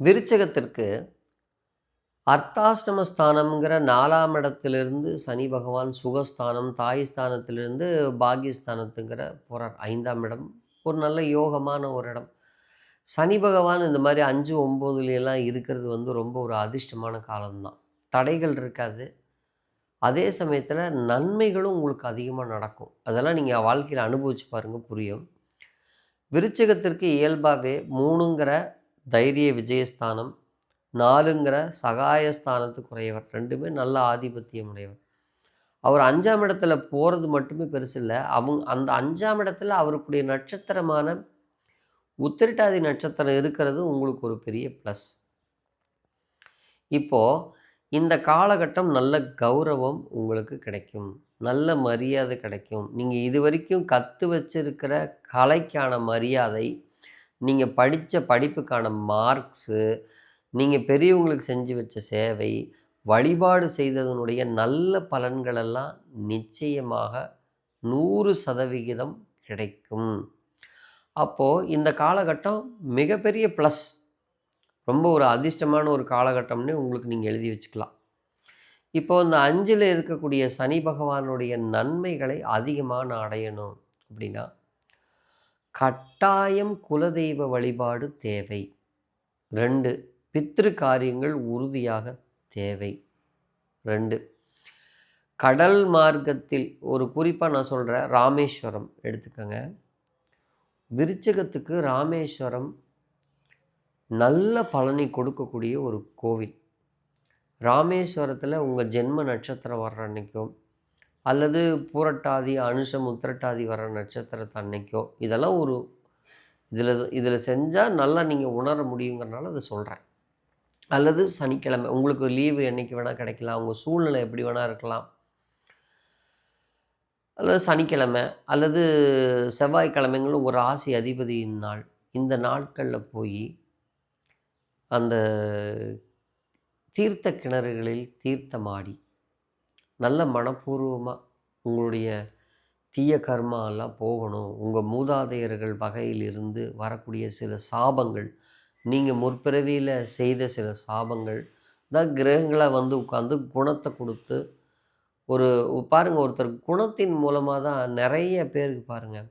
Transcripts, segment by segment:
விருச்சகத்திற்கு அர்த்தாஷ்டம ஸ்தானம்ங்கிற நாலாம் இடத்திலிருந்து சனி பகவான் சுகஸ்தானம் தாய் ஸ்தானத்திலிருந்து பாகியஸ்தானத்துங்கிற போகிறார் ஐந்தாம் இடம். ஒரு நல்ல யோகமான ஒரு இடம். சனி பகவான் இந்த மாதிரி அஞ்சு ஒம்போதுலாம் இருக்கிறது வந்து ரொம்ப ஒரு அதிர்ஷ்டமான காலம்தான். தடைகள் இருக்காது. அதே சமயத்தில் நன்மைகளும் உங்களுக்கு அதிகமாக நடக்கும். அதெல்லாம் நீங்கள் வாழ்க்கையில் அனுபவிச்சு பாருங்கள் புரியும். விருச்சகத்திற்கு இயல்பாகவே மூணுங்கிற தைரிய விஜயஸ்தானம் நாலுங்கிற சகாயஸ்தானத்துக்கு உடையவர் ரெண்டுமே நல்ல ஆதிபத்தியம் உடையவர். அவர் அஞ்சாம் இடத்துல போகிறது மட்டுமே பெருசு இல்லை. அவங்க அந்த அஞ்சாம் இடத்துல அவருக்குடைய நட்சத்திரமான உத்திரட்டாதி நட்சத்திரம் இருக்கிறது உங்களுக்கு ஒரு பெரிய ப்ளஸ் இப்போது இந்த காலகட்டம் நல்ல கௌரவம் உங்களுக்கு கிடைக்கும். நல்ல மரியாதை கிடைக்கும். நீங்கள் இது வரைக்கும் கற்று வச்சிருக்கிற கலைக்கான மரியாதை நீங்கள் படித்த படிப்புக்கான மார்க்ஸு நீங்கள் பெரியவங்களுக்கு செஞ்சு வச்ச சேவை வழிபாடு செய்ததனுடைய நல்ல பலன்களெல்லாம் நிச்சயமாக நூறு சதவிகிதம் கிடைக்கும். அப்போது இந்த காலகட்டம் மிகப்பெரிய ப்ளஸ் ரொம்ப ஒரு அதிர்ஷ்டமான ஒரு காலகட்டம்னு உங்களுக்கு நீங்கள் எழுதி வச்சுக்கலாம். இப்போ இந்த அஞ்சில் இருக்கக்கூடிய சனி பகவானுடைய நன்மைகளை அதிகமாக நான் அடையணும் அப்படின்னா கட்டாயம் குலதெய்வ வழிபாடு தேவை. ரெண்டு பித்ரு காரியங்கள் உறுதியாக தேவை. ரெண்டு கடல் மார்க்கத்தில் ஒரு குறிப்பாக நான் சொல்கிறேன் ராமேஸ்வரம் எடுத்துக்கோங்க. விருச்சகத்துக்கு ராமேஸ்வரம் நல்ல பலனை கொடுக்கக்கூடிய ஒரு கோவில். ராமேஸ்வரத்தில் உங்கள் ஜென்ம நட்சத்திரம் வர்ற அன்றைக்கும் அல்லது பூரட்டாதி அனுஷம் உத்திரட்டாதி வர நட்சத்திரத்தை அன்னைக்கோ இதெல்லாம் ஒரு இதில் இதில் செஞ்சால் நல்லா நீங்கள் உணர முடியுங்கிறனால அதை சொல்கிறேன் அல்லது சனிக்கிழமை உங்களுக்கு லீவு என்றைக்கு வேணால் கிடைக்கலாம் உங்கள் சூழ்நிலை எப்படி வேணால் இருக்கலாம். அல்லது சனிக்கிழமை அல்லது செவ்வாய்க்கிழமைங்களும் ஒரு ஆசி அதிபதியின் நாள். இந்த நாட்களில் போய் அந்த தீர்த்த கிணறுகளில் தீர்த்தமாடி நல்ல மனப்பூர்வமாக உங்களுடைய தீய கர்மா எல்லாம் போகணும். உங்கள் மூதாதையர்கள் வகையில் இருந்து வரக்கூடிய சில சாபங்கள் நீங்கள் முற்பிறவியில் செய்த சில சாபங்கள் தான் கிரகங்களை வந்து உட்காந்து குணத்தை கொடுத்து ஒரு பாருங்கள் ஒருத்தர் குணத்தின் மூலமாக தான் நிறைய பேருக்கு பாருங்கள்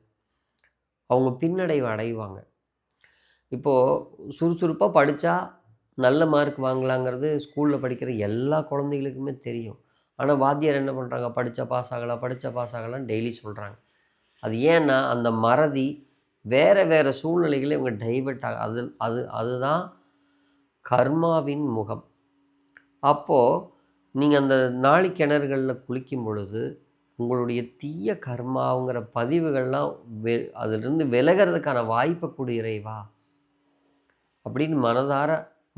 அவங்க பின்னடைவு அடைவாங்க. இப்போது சுறுசுறுப்பாக படித்தா நல்ல மார்க் வாங்கலாங்கிறது ஸ்கூலில் படிக்கிற எல்லா குழந்தைகளுக்குமே தெரியும். ஆனால் வாத்தியார் என்ன பண்ணுறாங்க படித்த பாஸ் ஆகலாம் படித்த பாஸ் ஆகலாம் டெய்லி சொல்கிறாங்க அது ஏன்னா அந்த மறதி வேறு வேறு சூழ்நிலைகளை இவங்க டைவெர்ட் ஆக அது அது அதுதான் கர்மாவின் முகம். அப்போது நீங்கள் அந்த நாளி கிணறுகளில் குளிக்கும் பொழுது உங்களுடைய தீய கர்மாங்கிற பதிவுகள்லாம் வெ அதிலிருந்து விலகிறதுக்கான வாய்ப்பை கொடு இறைவா. அப்படின்னு மனதார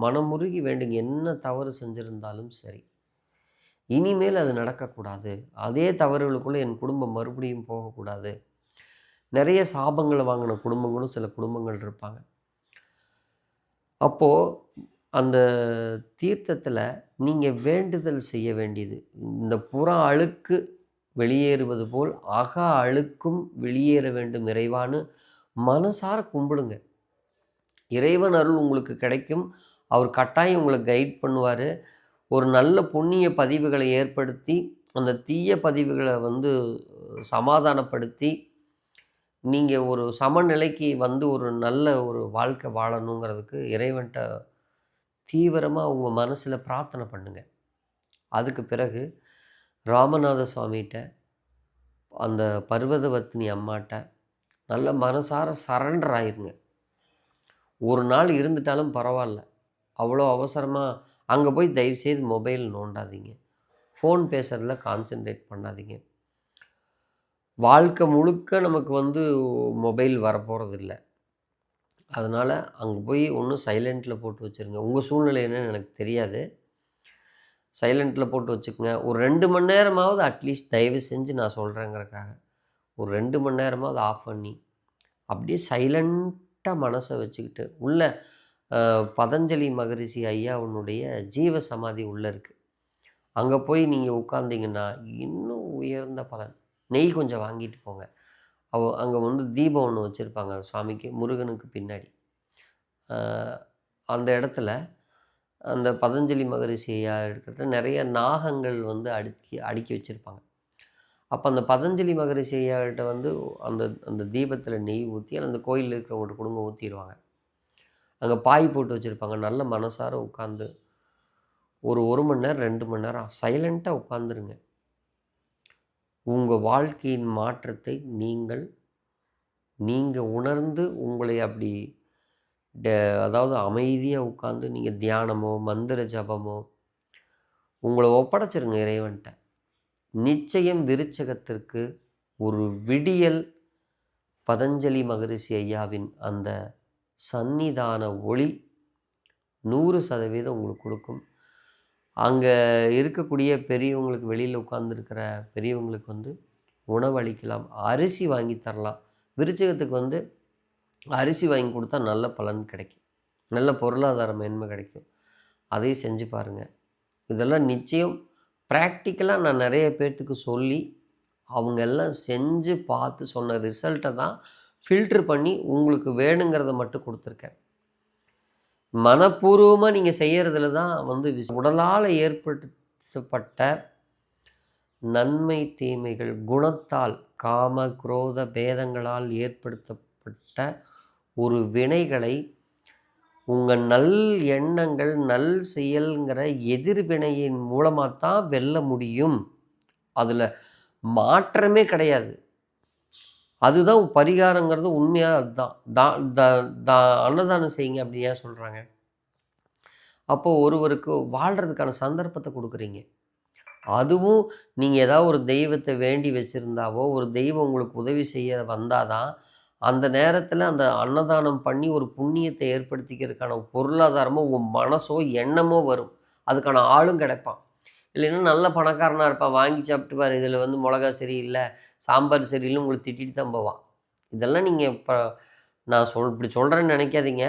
மனமுருகி வேண்டுங்க. என்ன தவறு செஞ்சுருந்தாலும் சரி. இனிமேல் அது நடக்கக்கூடாது. அதே தவறுகளுக்குள்ளே என் குடும்பம் மறுபடியும் போகக்கூடாது. நிறைய சாபங்களை வாங்கின குடும்பங்களும் சில குடும்பங்கள் இருப்பாங்க. அப்போது அந்த தீர்த்தத்தில் நீங்கள் வேண்டுதல் செய்ய வேண்டியது. இந்த புற அழுக்கு வெளியேறுவது போல் அக அழுக்கும் வெளியேற வேண்டும் இறைவான்னு மனசார கும்பிடுங்க. இறைவன் அருள் உங்களுக்கு கிடைக்கும். அவர் கட்டாயம் உங்களை கைட் பண்ணுவார். ஒரு நல்ல புண்ணிய பதிவுகளை ஏற்படுத்தி அந்த தீய பதிவுகளை வந்து சமாதானப்படுத்தி நீங்கள் ஒரு சமநிலைக்கு வந்து ஒரு நல்ல ஒரு வாழ்க்கை வாழணுங்கிறதுக்கு இறைவன்கிட்ட தீவிரமாக உங்கள் மனசில் பிரார்த்தனை பண்ணுங்க. அதுக்கு பிறகு ராமநாத சுவாமிகிட்ட அந்த பர்வதவர்த்தினி அம்மாட்ட நல்ல மனசார சரண்டர் ஆயிருங்க. ஒரு நாள் இருந்துட்டாலும் பரவாயில்ல. அவ்வளோ அவசரமாக அங்கே போய் தயவுசெய்து மொபைல் நோண்டாதீங்க. ஃபோன் பேசுகிறதுல கான்சென்ட்ரேட் பண்ணாதீங்க. வாழ்க்கை முழுக்க நமக்கு வந்து மொபைல் வரப்போகிறது இல்லை அதனால் அங்கே போய் ஒன்றும் சைலண்ட்டில் போட்டு வச்சுருங்க. உங்கள் சூழ்நிலை என்னன்னு எனக்கு தெரியாது. சைலண்ட்டில் போட்டு வச்சுக்கோங்க. ஒரு ரெண்டு மணி நேரமாவது அட்லீஸ்ட் தயவு செஞ்சு நான் சொல்கிறேங்கிறக்காக ஒரு ரெண்டு மணி நேரமாவது ஆஃப் பண்ணி அப்படியே சைலண்ட்டாக மனசை வச்சுக்கிட்டு உள்ளே பதஞ்சலி மகரிஷி ஐயாவுனுடைய ஜீவ சமாதி உள்ளே இருக்குது அங்கே போய் நீங்கள் உட்காந்திங்கன்னா இன்னும் உயர்ந்த பலன். நெய் கொஞ்சம் வாங்கிட்டு போங்க. அவ அங்கே வந்து தீபம் ஒன்று வச்சுருப்பாங்க சுவாமிக்கு முருகனுக்கு பின்னாடி. அந்த இடத்துல அந்த பதஞ்சலி மகரிஷி ஐயா நிறைய நாகங்கள் வந்து அடுக்கி அடுக்கி வச்சுருப்பாங்க. அப்போ அந்த பதஞ்சலி மகரிஷி ஐயாகிட்ட வந்து அந்த அந்த தீபத்தில் நெய் ஊற்றி அந்த கோயிலில் இருக்கிறவங்கள்ட்ட கொடுங்க ஊற்றிடுவாங்க அங்கே பாய் போட்டு வச்சுருப்பாங்க. நல்ல மனசார உட்காந்து ஒரு ஒரு மணி நேரம் ரெண்டு மணி நேரம் சைலண்ட்டாக உட்காந்துருங்க உங்கள் வாழ்க்கையின் மாற்றத்தை நீங்கள் நீங்கள் உணர்ந்து உங்களை அப்படி அதாவது அமைதியாக உட்காந்து நீங்கள் தியானமோ மந்திர ஜபமோ உங்களை ஒப்படைச்சிருங்க இறைவன்ட்ட. நிச்சயம் விருச்சகத்திற்கு ஒரு விடியல் பதஞ்சலி மகரிஷி ஐயாவின் அந்த சந்நிதான ஒளி நூறு சதவீதம் உங்களுக்கு கொடுக்கும். அங்கே இருக்கக்கூடிய பெரியவங்களுக்கு வெளியில் உட்காந்துருக்கிற பெரியவங்களுக்கு வந்து உணவளிக்கலாம் அரிசி வாங்கி தரலாம். விருச்சகத்துக்கு வந்து அரிசி வாங்கி கொடுத்தா நல்ல பலன் கிடைக்கும். நல்ல பொருளாதார மேன்மை கிடைக்கும். அதையும் செஞ்சு பாருங்கள் இதெல்லாம் நிச்சயம் ப்ராக்டிக்கலாக நான் நிறைய பேர்த்துக்கு சொல்லி அவங்க எல்லாம் செஞ்சு பார்த்து சொன்ன ரிசல்ட்டை தான் ஃபில்ட்ரு பண்ணி உங்களுக்கு வேணுங்கிறத மட்டும் கொடுத்துருக்கேன். மனப்பூர்வமாக நீங்கள் செய்கிறதுல தான் வந்து உடலால் ஏற்படுத்தப்பட்ட நன்மை தீமைகள் குணத்தால் காம குரோத பேதங்களால் ஏற்படுத்தப்பட்ட ஒரு வினைகளை உங்கள் நல் எண்ணங்கள் நல் செயல்ங்கிற எதிர்வினையின் மூலமாக தான் வெல்ல முடியும். அதில் மாற்றமே கிடையாது. அதுதான் பரிகாரங்கிறது உண்மையாக அதுதான். தா அன்னதானம் செய்யுங்க அப்படின்னு ஏன் சொல்கிறாங்க அப்போது ஒருவருக்கு வாழ்கிறதுக்கான சந்தர்ப்பத்தை கொடுக்குறீங்க. அதுவும் நீங்கள் ஏதாவது ஒரு தெய்வத்தை வேண்டி வச்சுருந்தாவோ ஒரு தெய்வம் உங்களுக்கு உதவி செய்ய வந்தால் தான் அந்த நேரத்தில் அந்த அன்னதானம் பண்ணி ஒரு புண்ணியத்தை ஏற்படுத்திக்கிறதுக்கான பொருளாதாரமோ உன் மனசோ எண்ணமோ வரும். அதுக்கான ஆளும் கிடைப்பான். இல்லைன்னா நல்ல பணக்காரனாக இருப்பான் வாங்கி சாப்பிட்டுப்பார் இதில் வந்து மிளகா சரியில்லை சாம்பார் சரியில்லை உங்களுக்கு திட்டிட்டு தான் போவான் இதெல்லாம் நீங்கள் இப்போ நான் சொல் இப்படி சொல்கிறேன்னு நினைக்காதீங்க.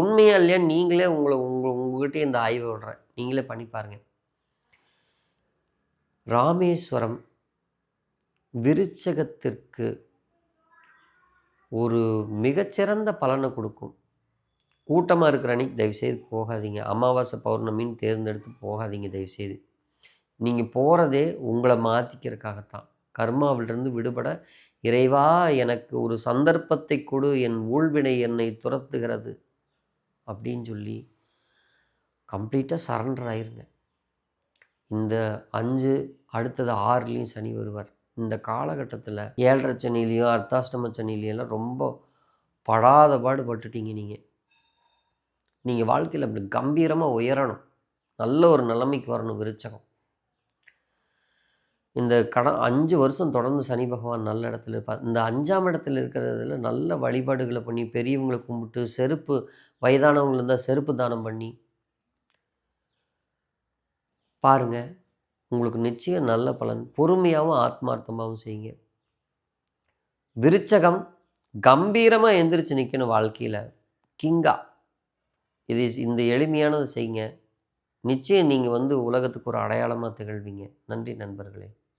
உண்மையாக இல்லையா நீங்களே உங்களை உங்கள் உங்கள்கிட்டயே இந்த ஆய்வை விடுறேன். நீங்களே பண்ணி பாருங்கள் ராமேஸ்வரம் விருச்சகத்திற்கு ஒரு மிகச்சிறந்த பலனை கொடுக்கும். கூட்டமாக இருக்கிற அன்னைக்கு தயவுசெய்து போகாதீங்க. அமாவாசை பௌர்ணமின்னு தேர்ந்தெடுத்து போகாதீங்க தயவுசெய்து. நீங்கள் போகிறதே உங்களை மாற்றிக்கிறதுக்காகத்தான் கர்மாவிலிருந்து விடுபட இறைவா எனக்கு ஒரு சந்தர்ப்பத்தை கொடு என் ஊழ்வினை என்னை துரத்துகிறது அப்படின்னு சொல்லி கம்ப்ளீட்டாக சரண்டர் ஆயிருங்க. இந்த அஞ்சு அடுத்தது ஆறுலேயும் சனி வருவார். இந்த காலகட்டத்தில் ஏழரை சனிலையும் அர்த்தாஷ்டம சனிலையெல்லாம் ரொம்ப படாத பாடு பட்டுட்டீங்க நீங்கள் நீங்கள் வாழ்க்கையில் அப்படி கம்பீரமாக உயரணும். நல்ல ஒரு நிலைமைக்கு வரணும் விருச்சகம். இந்த கடன் அஞ்சு வருஷம் தொடர்ந்து சனி பகவான் நல்ல இடத்துல இருப்பார் இந்த அஞ்சாம் இடத்துல இருக்கிறதுல நல்ல வழிபாடுகளை பண்ணி பெரியவங்களை கும்பிட்டு செருப்பு வயதானவங்க இருந்தால் செருப்பு தானம் பண்ணி. பாருங்கள் உங்களுக்கு நிச்சயம் நல்ல பலன். பொறுமையாகவும் ஆத்மார்த்தமாகவும் செய்யுங்க. விருச்சகம் கம்பீரமாக எந்திரிச்சு நிற்கணும் வாழ்க்கையில். கிங்கா. இது இந்த எளிமையானதை செய்யுங்க. நிச்சயம் நீங்கள் வந்து உலகத்துக்கு ஒரு அடையாளமாக திகழ்வீங்க. நன்றி நண்பர்களே.